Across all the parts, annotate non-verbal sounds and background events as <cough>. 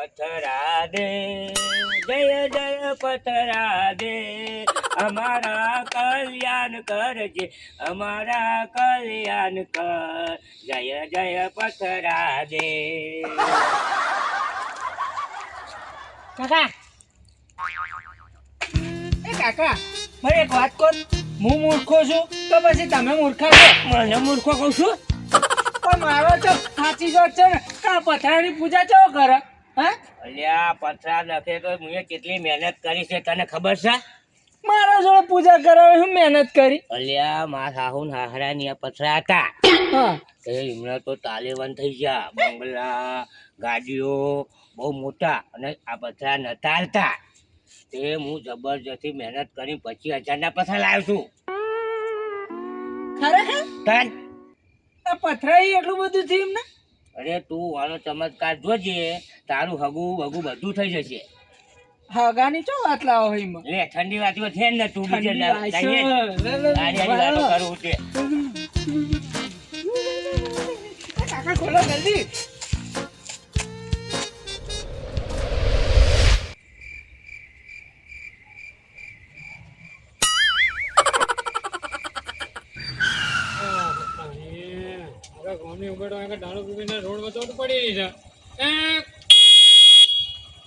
પથરા દે જય જય પથરા દે અમારા કલ્યાણ કરજે અમારા કલ્યાણ કર જય જય પથરા દે કાકા. એ કાકા. મને એક વાત કહો હું મૂર્ખો છું તો પછી તમે મૂર્ખા છો? મને મૂર્ખો કહું છું? પણ મારો તો સાચી વાત છે ને. કા પથરાની પૂજા ચો કરે? અલ્યા પથરા લખે તો મેં કેટલી મહેનત કરી છે તને ખબર છે? મારા જોડે પૂજા કરાવે હું મહેનત કરી. અલ્યા મારા સાહુ ને હાહરા ની પથરા હતા. એમના તો તાલેવાન થઈ ગયા. બંગલા ગાડીઓ બહુ મોટા અને આ પથરા નતા હાલતા તે હું જબરજસ્તી મહેનત કરી પચીસ હજારના પથરા લાવ્યો છું. ખરેખર તાન. આ પથરા એટલું બધું થયું ને અરે તું આનો ચમત્કાર જોજે. તારું હગું બગું બધું થઈ જશે હગાની ચો વાત લાવો હોય એમાં લે ઠંડી વાત છે ને તું બીજે તો પડી વાય છે.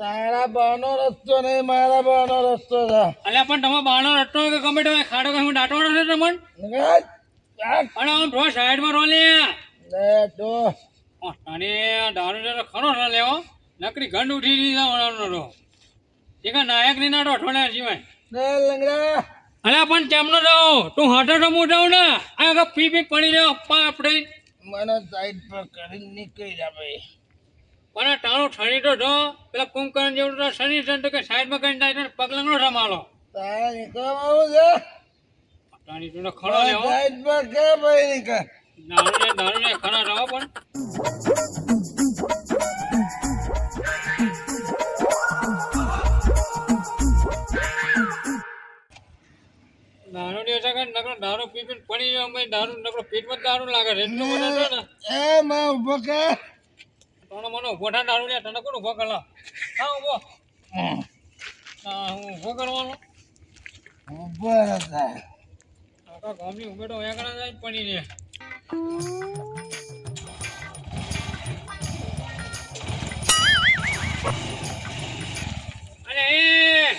તારા બાનો રસ્તો નહીં મારા બાનો રસ્તો છે અલ્યા પણ તમે બહારનો રસ્તો કે ગમે તમે ખાડો કે હું દાટવાનો છે તમને. અને આમ થોડા સાઈડમાં રો લે. લે તો અને દારૂ જરા ખરો ન લેવો નકરી ગંડ ઉઠી રહી જવાનો રહો એક નાયકની નાટો અઠવાડિયા સિવાય લે લંગડા. અલ્યા પણ કેમનો જાઉં તું હાટો તો હું જાઉં ને. આ પી પી પડી રહ્યો પા આપણે. મને સાઈડ પર કરી નીકળી જા ભાઈ. પણ ટાણું ઠણી તો જો પેલા કુંભકર્ણ જેવું તો શરીર છે તો કે સાઈડમાં કરીને જાય તો પગલંગનો રમાલો તારા નીકળવા આવું છે? તારી તું ખરો લેવો. સાઈડમાં કે ભાઈ નીકળ? દારૂ ને દારૂ ને ખરા રહો પણ. દારૂ ની નકરો દારૂ પી પીને પડી ગયો અમે દારૂ નકરો પેટમાં દારૂ લાગે એટલું એ માં ઊભો કે? તને મને થાય લે તને કોણ ઊભો કરા હા ઊભો. હા હું ઊભો કરવાનો. ઊભો હતા આખા ગામની જાય જ પડી રહે. અરે એ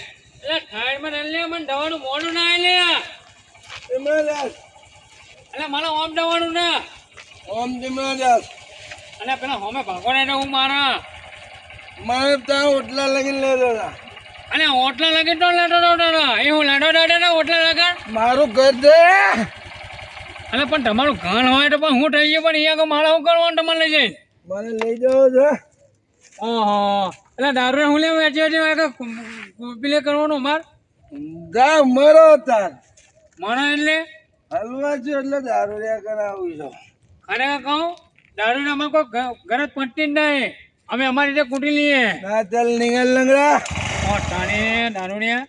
એટલે સાઈડમાં રહી લે મને દવાનું મોડું ના લે. ધીમરાજ અરે મને ઓમ દવાનું ના. ઓમ ધીમરાજ અને પેલા હોમે ભાગોને ને હું મારા. મારે ત્યાં ઓટલા લગીને લેતો હતા અને ઓટલા લગી તો લેટો તો એ હું લેટો લેટો ને ઓટલા લાગે મારું ઘર છે અને પણ તમારું ઘર હોય તો પણ હું થઈ ગયો પણ અહીંયા મારે શું કરવાનું તમારે લઈ જાય મને લઈ જવો છે ઓહો. એટલે દારૂ હું લેવા વેચી વેચી પેલે કરવાનું માર જા મરો તાર. મને એટલે? હલવા છે એટલે દારૂ લ્યા કરાવું છું. ખરેખર કહું? દારૂ અમારે કોઈ ઘર જ જ નહીં. અમે અમારી રીતે કૂટી લઈએ. ના ચાલ નિગલ લંગડા. ઓ દારૂણિયા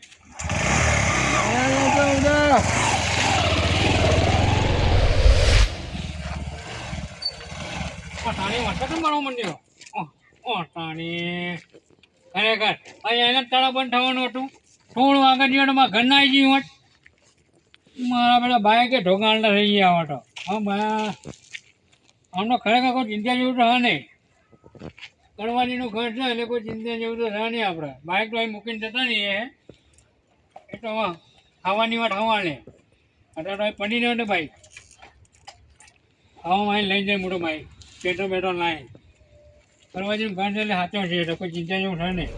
વાંચો કેમ મારવા માંડ્યો ઓ ખરેખર અહીંયા એને તાળા બંધ થવાનું હતું. થોડું આગળ મારા ઘરના આવી ગયું હોત. મારા પેલા ભાઈ કે ઢોકાણના થઈ ગયા હતો. હા બા. આમનો ખરેખર કોઈ ચિંતા જેવું તો નહીં. કરવાનીનું ઘર છે એટલે કોઈ ચિંતા જેવું તો રહે નહીં આપણે. બાઇક અહીં મૂકીને જતા નહીં એ તો ખાવાની વાત ખાવાને. અત્યારે પડી રહ્યો ને બાઈક. ખાવામાં અહીં લઈ જાય મોટો ભાઈ પેટો બેટો લાય કરવાજીનું ઘર છે એટલે સાચો છે, એટલે કોઈ ચિંતા જેવું થાય નહીં.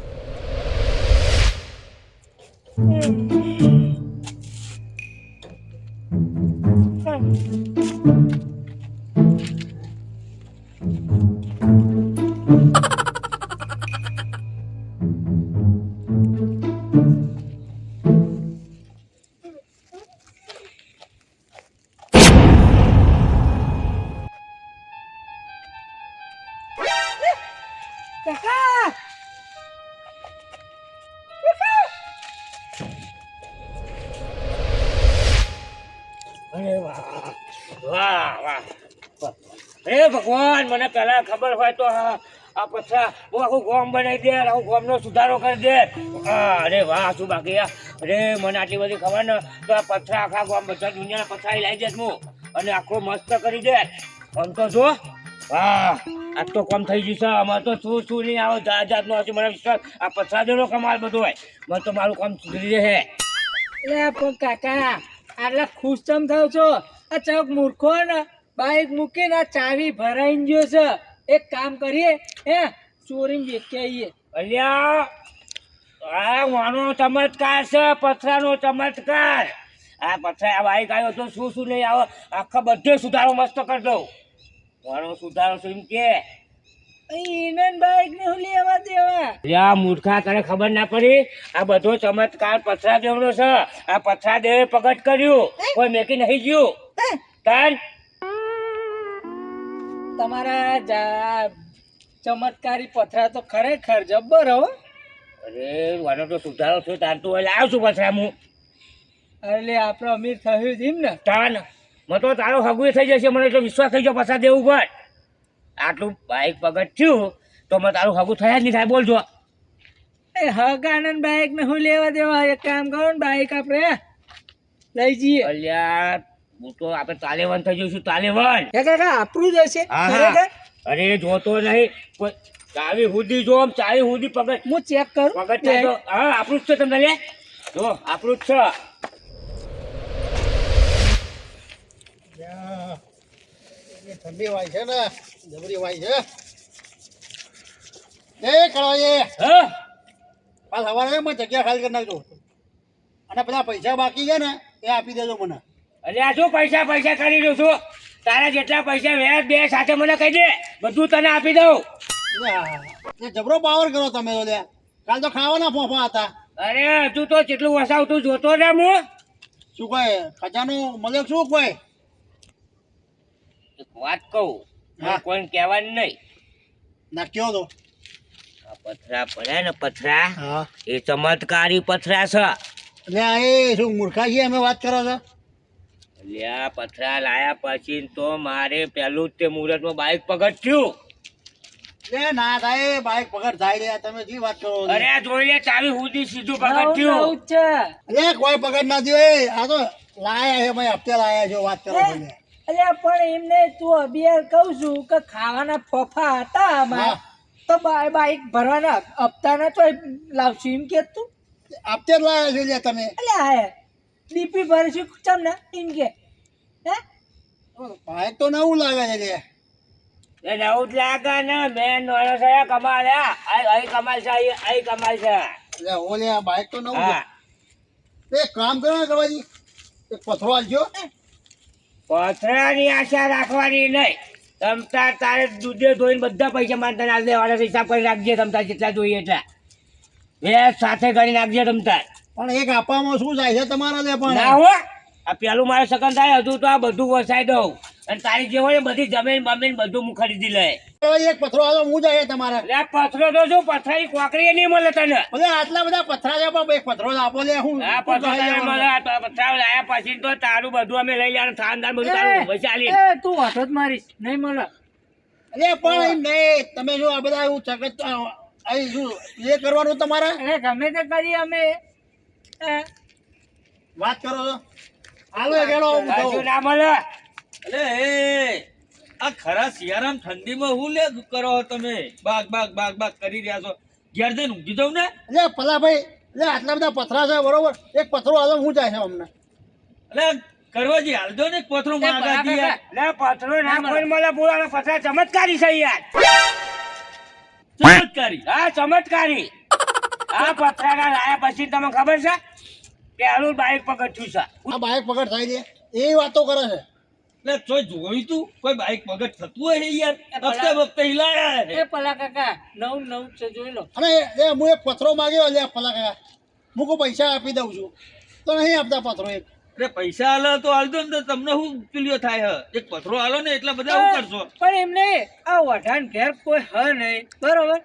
પહેલા ખબર હોય તો આ પછા હું આખું ગોમ બનાવી દે આખું ગોમનો સુધારો કરી દે. આ, અરે વાહ શું બાકી અરે મને આટલી બધી ખબર ને તો આ પથરા આખા ગોમ બધા દુનિયાના પથરા લાવી દે હું અને આખો મસ્ત કરી દે. આમ તો જો વાહ આજ તો કમ થઈ છે. અમારે તો શું શું નહીં આવે જાત જાતનો હશે મને વિશ્વાસ. આ પથરા દેલો કમાલ બધું હોય. મને તો મારું કામ સુધરી જશે એટલે પણ કાકા આટલા ખુશ ચમ થાવ છો. આ ચોક મૂર્ખો ને. બાઈક મૂકીને આ ચાવી ભરાઈ ગયો છે. એક કામ કરીએ હે ચોરીને વેચી આવીએ અલ્યા આ વાનો ચમત્કાર છે પથરાનો ચમત્કાર. આ પથરા આ બાઈક આવ્યો તો શું શું નહીં આવે? આખા બધે સુધારો મસ્ત કરી દઉં. વાનો સુધારો શું કે. એને બાઈક ને હું લેવા દેવા? અલ્યા મૂર્ખા તને ખબર ના પડી? આ બધો ચમત્કાર પથરા દેવનો છે. આ પથરા દેવે પ્રગટ કર્યું. કોઈ મેકી નહીં ગયું. તન તમારા જા ચમત્કારી પથરા તો ખરેખર જબ્બર હો. અરે વાનો તો સુધારો થયો તાર તું એટલે આવ છું પથરા હું એટલે આપણે અમીર થયું છે એમ ને. તાન મને તો તારો હગું થઈ જશે મને તો વિશ્વાસ થઈ ગયો પછા દેવું પણ આટલું બાઈક પગટ થયું તો મને તારું હગું થયા જ નહીં થાય બોલજો. એ હગાનંદ બાઈક ને હું લેવા દેવા? એક કામ કરો ને બાઈક આપણે. લઈ જઈએ. અલ્યા હું તો આપણે તાલેવન થઈ જઈશું તાલેવન. કાકા આપણું જ હશે. અરે જોતો નહીં. કોઈ ચાવી હુદી જો આમ ચાવી હુદી પગડ હું ચેક કરું. પગડ થાય હા આપણું જ છે તમને લે. જો આપણું જ છે. ઠંડી વાય છે ને. જબરી વાય છે. એ કળવાઈ હા? પાછ સવારે મેં જગ્યા ખાલી કરી નાખજો. અને બધા પૈસા બાકી છે ને એ આપી દેજો મને. અલ્યા શું પૈસા પૈસા કરી દઉં છું? તારા જેટલા પૈસા વ્યાજ બે સાથે મને કહી દે. બધું તને આપી દઉં. જબરો પાવર કરો તમે તો કાલ તો ખાવાના ફોફા હતા. અરે તું તો જેટલું વસાવતું જોતો ને હું. શું કહે ખજાનો મળે શું કોઈ? એક વાત કહું. હા. કોઈને કહેવાનું નહીં. નાખ્યો તો. પથરા પડે ને પથરા. હા. એ ચમત્કારી પથરા છે. એટલે એ શું મૂર્ખા છીએ અમે વાત કરો છો? આ પથરા લાયા પછી તો મારે પેલું જ તે મુહૂર્તમાં બાઇક ના થાય થાય તમે જી વાત કરો અરે આ જોઈ લે ચાવી સીધું કોઈ ના આ તો લાયા છે ભાઈ હપ્તે લાયા છો વાત કરો છો અલ્યા પણ એમને તું અભિયાર કહું છું કે ખાવાના ફોફા હતા અમારે તો બાઇક બાઈક ભરવાના હપ્તાના તો લાવશું એમ કે તું? હપ્તે લાયા છો લે તમે. અલ્યા હા. ડીપી ભરીશું ચમ ને એમ કે હે બાઈક તો નવું લાગે છે એ નવું જ લાગે ને મેં નાનો છે કમાલ્યા અહીં અહીં કમાલ છે અહીં કમાલ છે. એટલે ઓલે આ બાઈક તો નવું છે. એક કામ કરો ને ગવાજી એક પથરો આલજો. પથરાની આશા રાખવાની નહીં. તમતાર તારે દૂધે ધોઈને બધા પૈસા મારે તને આલી દેવાના હિસાબ કરી નાખજે તમતા જેટલા જોઈએ એટલા બે સાથે કરી નાખજે તમતાર પણ એક આપવામાં શું જાય છે તમારા લે પણ? ના હો. આ પેલું મારે સગન થાય હજુ તો આ બધું વસાઈ દઉં. અને તારી જે હોય બધી જમીન બમીન બધું હું ખરીદી લે. એક પથરો આવ્યો હું જાય તમારે. લે પથરો તો શું પથરાની કોકરી નહીં મળે તને? ભલે આટલા બધા પથરા છે પણ એક પથરો આપો લે હું આ પથરો પથરા લાયા પછી તો તારું બધું અમે લઈ લેવાનું થાનદાન બધું તારું પૈસા તું હાથ જ મારીશ નહીં મળે. અરે પણ એમ નહીં તમે જો આ બધા એવું ચકત અહીં શું એ કરવાનું તમારે? અરે ગમે તે કરીએ અમે? વાત કરો. છો હાલો ગેલો હું ના મળે. અલે એ આ ખરા સિયારામ ઠંડીમાં હું લે કરો તમે? બાગ બાગ બાગ બાગ કરી રહ્યા છો. ઘેર જઈને ઊંઘી જાઉં ને? એટલે પલા ભાઈ એટલે આટલા બધા પથરા છે બરોબર? એક પથરો આલો હું જાય છે અમને અલે કરવાજી હાલજો ને પથરો માગા બરાબર. લે પથરો ના કોઈ મળે બોલાવે પથરા ચમત્કારી છે યાર. ચમત્કારી? હા ચમત્કારી. આ પથરાના લાયા પછી તમને ખબર છે? પેલું બાઈક પગથ્યું છે. આ બાઈક પકડ થાય છે. એ વાતો કરે છે. એટલે તોય જોયું તું કોઈ બાઈક પગટ થતું હોય યાર? હપ્તે વખતે હિલાયા એ હે. પલા કાકા નવ નવ છે જોઈ લો. અને એ હું એક પથરો માગ્યો લે પલા કાકા હું કોઈ પૈસા આપી દઉં છું. તો નહીં આપતા પથરો એક. અરે પૈસા આલો તો આલજો ને તો તમને શું પેલ્યો થાય હ? એક પથરો આલો ને એટલા બધા શું કરશો? પણ એમને આ વઢાણ ઘેર કોઈ હ નહીં. બરોબર?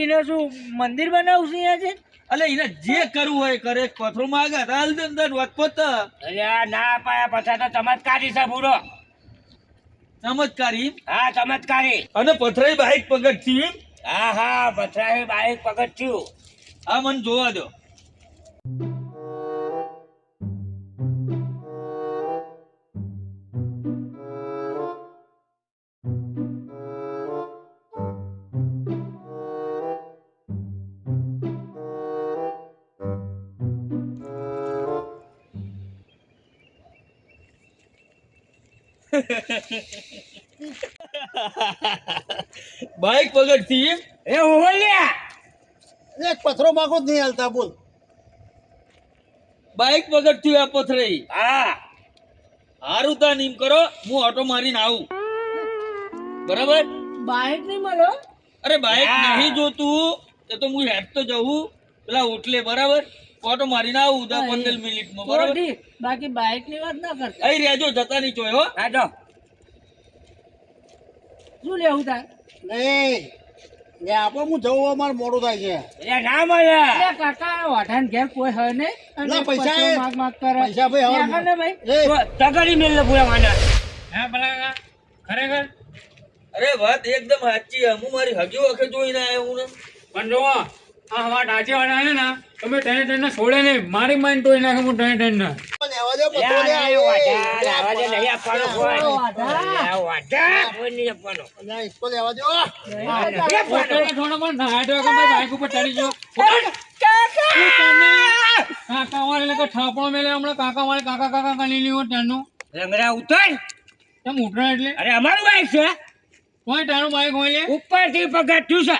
એને શું મંદિર બનાવશું છે અહીંયા છે? અલે એને જે કરવું હોય કરે. પથરો માંગે હાલ દે અંદર વધપોત અરે આ ના પાયા પછા તો ચમત્કારી છે પૂરો ચમત્કારી? હા ચમત્કારી. અને પથરાઈ બાઈક પગડ થયું હા હા પથરાઈ બાઈક પગથિયું. આ મને જોવા દો. <laughs> બાઈક પગડથી? એ ઓલ્યા એક પથરો માગો જ નહીં હાલતા બોલ. બાઈક પગડથી આ પથરાઈ. હા. હારું તા નીમ કરો હું ઓટો મારીને આવું. બરાબર? બાઈક નહીં મળો? અરે બાઈક નહીં જોતું એ તો હું હેડ તો જવું પેલા ઉઠલે બરાબર? ઓટો મારીને આવું દસ પંદર મિનિટમાં બરાબર? બાકી બાઈકની વાત ના કરતા. અહીં રહેજો જતા નહીં જોયો હો. હા જો શું લેવું તાર? નહીં. લે આપો હું જવું અમારે મોડું થાય છે. એટલે ના મળે. અરે કાકા વાઠાન ઘેર કોઈ હોય ને ના, પૈસા માગ માગ કરે. પૈસા ભાઈ હવે- ને ભાઈ. તગડી મેલ પૂરા માના. હે ભલા ખરેખર? અરે વાત એકદમ સાચી છે. હું મારી હગી વખત જોઈને આવ્યો હું ને. પણ જો આ વાત આજે વાળા ને તમે ટેને ટેને છોડે નહીં મારી માઇન્ડ તોડી નાખે હું ટેને ટેન ના લેવા દે પથરો લે, લે આ એ, વાઢા, લે, લાવા દે, નહીં આપવાનો કોઈ. વાઢા. કોઈ નહીં આપવાનો. લે, ઇસકો લેવા દો. થોડો પણ નાડો કે ભાઈ બાઈક ઉપર ચડી જો કાકા! વાળે એટલે ઠાપણો મેલે હમણાં કાકા વાળે કાકા કાકા કરી લીધું ત્યાંનું. રંગરા ઉતર. તેમ ઉતરા એટલે? અરે અમારું બાઈક છે. કોઈ તારું બાઈક હોય લે? ઉપરથી પગથિયું છે.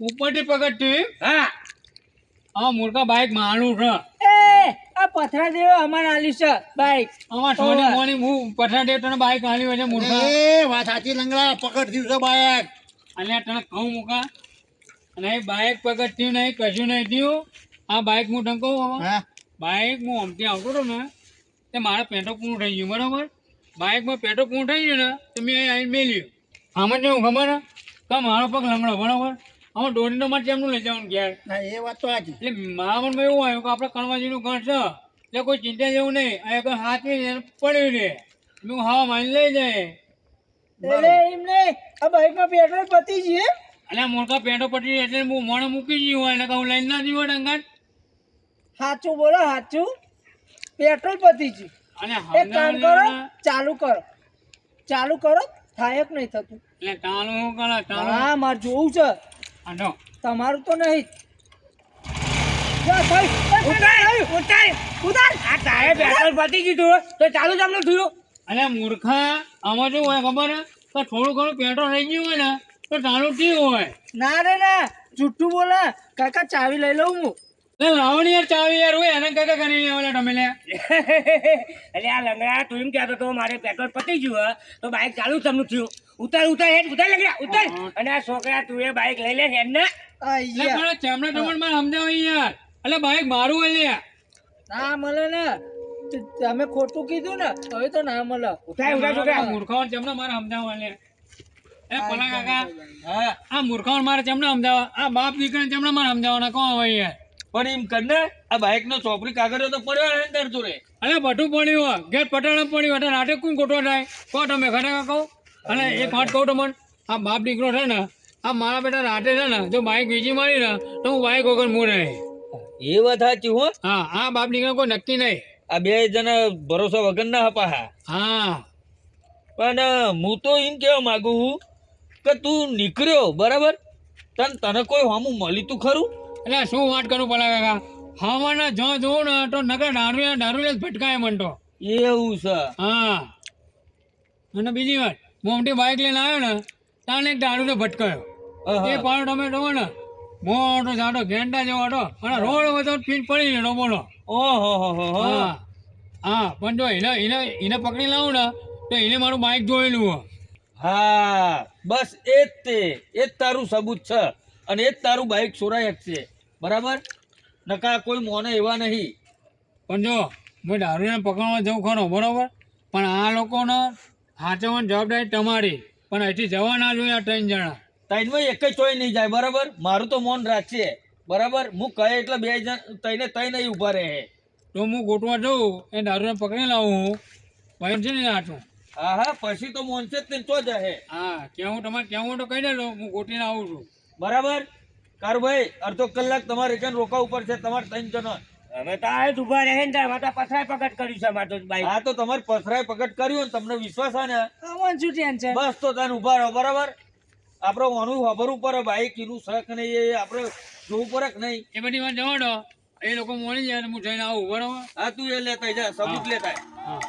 ઉપરથી પગથિયું? હા. આ મૂર્ખા બાઈક મારું છે. આ પથરા દેવ અમારે આલી છે બાઈક અમાર સોની મોની હું પથરા દેવ તને બાઈક આલી હોય છે એ વાત સાચી લંગડા પકડ થયું છે બાયક અને તને કહું મૂકા અને બાઈક બાઈક થયું નહીં કશું નહીં થયું. આ બાઈક હું તને કહું બાઈક હું. આમથી આવતો હતો ને તે મારે પેટો પૂરું થઈ ગયું બરાબર? બાઈકમાં પેટો પૂરું થઈ ગયું ને તો મેં અહીં આવીને મેલ્યું. આમાં હું ખબર કે મારો પગ લંગડો બરાબર? આમાં દોડીને મારે જેમનું લઈ જવાનું ઘેર. ના એ વાત તો સાચી. એટલે મારા મનમાં એવું આવ્યું કે આપણે કણવાજીનું ઘર છે એટલે કોઈ ચિંતા જેવું નહીં. આ કોઈ હાથવી નહીં પડ્યું રહે હું હા માની લઈ જાય. એટલે એમ નહીં આ બાઈકમાં પેટ્રોલ પતી છે અને મોટા પેટો પટી એટલે હું મોણે મૂકી ગયું હોય એટલે કહું લઈને ના જીવો ડંગાટ સાચું બોલો સાચું. પેટ્રોલ પતી છે અને એક કામ કરો ચાલુ કરો. ચાલુ કરો થાય જ નહીં થતું. એટલે ચાલુ હું કરે ચાલુ હા મારે જોવું છે. આનો. તમારું તો નહીં. જ. જા, થઈ. એ, ઉતાર ઉતાર. ઉતાર. આ તારે પેટ્રોલ પતી ગયું તો. ચાલુ જ થયું. અને મૂર્ખા આમાં શું હોય ખબર? કે થોડું ઘણું પેટ્રોલ રહી ગયું હોય ને તો ચાલુ ઠીક હોય. ના રે ના. જુઠ્ઠું બોલે. કાકા ચાવી લઈ લઉં હું. યાર ચાવી યાર હોય એને કાકા કરી તમે લે. <laughs> એટલે આ લંગડા તું એમ કહેતો તો મારે પેટ્રોલ પતી ગયું હે, તો બાઈક ચાલુ તમને થયું. ઉતાર ઉતાર હેડ ઉતાર લંગડા ઉતાર. અને આ છોકરા તું એ બાઈક લઈ લે હેડ ને મારા ચામડા ટમણમાં સમજાવ યાર. એટલે બાઈક મારું લે ના મળે ને. તમે ખોટું કીધું ને હવે તો ના મળે. ઉતાર ઉતાર છોકરા મૂર્ખાવણ ચમડા મારે સમજાવવા લે. એ પલા કાકા હા આ મારે ચમડા સમજાવવા. આ બાપ દીકરા ચમડા મારે સમજાવવાના કોણ હોય યાર? પણ એમ કર ને આ બાઈક નો ચોપડી કાગળો તો પડ્યો હે અંદર તું રે. અલે બધું પડ્યું હોય. ગેટ પટાણા પડ્યું એટલે રાતે કોણ ગોઠવા થાય કો તમે ખરેખર કહો? અને એક વાત કહું તમને આ બાપ દીકરો છે ને આ મારા બેટા રાતે છે ને જો બાઈક બીજી મારી ને તો હું બાઈક વગર મૂળ રહે. એ વાત સાચી હો. હા આ બાપ દીકરો કોઈ નક્કી નહીં. આ બે જણા ભરોસા વગર ના હપા હા. પણ હું તો એમ કહેવા માંગુ છું કે તું નીકળ્યો બરાબર? તને તને કોઈ હોમું મળી તું ખરું? એટલે શું વાત કરું પેલા કાકા? હવાના જો જોઉં ને તો નકર દારૂ દારૂ ભટકાય મન તો. એવું છે. હા. અને બીજી વાત. હું બાઇક લઈને આવ્યો ને ત્યાં એક દારૂને ભટકાયો. એ પાડો ટમેટો ને મોટો જાડો ઘેંટા જેવો હતો અને રોડ બધો પીન પડી ગયો બોલો ઓહો હો હો હો. પણ જો એને એને એને પકડી લાવું ને તો એને મારું બાઇક જોયેલું હા બસ એ જ તે એ જ તારું સબૂત છે અને એ જ તારું બાઇક સોરાય છે બરાબર? નકા કોઈ મોને એવા નહીં. પણ જો હું દારૂને પકડવા જવું ખરો બરાબર? પણ આ લોકોને સાચવવાની જવાબદારી તમારી. પણ અહીંથી જવા ના જોઈએ આ ત્રણ જણા. તઈનમાં એક જ ચોય નહીં જાય બરાબર? મારું તો મૌન રાખશે. બરાબર? હું કહે એટલે બે જણ તઈને તઈ નહીં ઊભા રહે. તો હું ગોટવા જઉં એ દારૂને પકડી લાવું હું. ભાઈ છે ને આટલું હા હા પછી તો મૌન છે જ તો જાય હા કેવું તમારે કેવું તો કહી દેજો હું ગોટીને આવું છું. બરાબર? કારુભાઈ અડધો કલાક તમારે રિટર્ન રોકા ઉપર છે તમારે ત્રણ જણ. અમે તો આ જ ઊભા રહે ને તાર માતા પથરાય પકડ કર્યું છે તો બાઈક. હા તો તમારે પથરાય પકડ કર્યું ને તમને વિશ્વાસ છે ને? અમન શું ટેન્શન બસ તો તને ઊભા રહો બરાબર? આપણે ઓનું ખબરવું પડે ભાઈ કીનું શક નહીં એ આપણે જોવું પડે કે નહીં? એ બધી વાત જવા એ લોકો મળી જાય હું જઈને આવું બરાબર? હા તું એ લેતા જા સબૂત લેતા હા.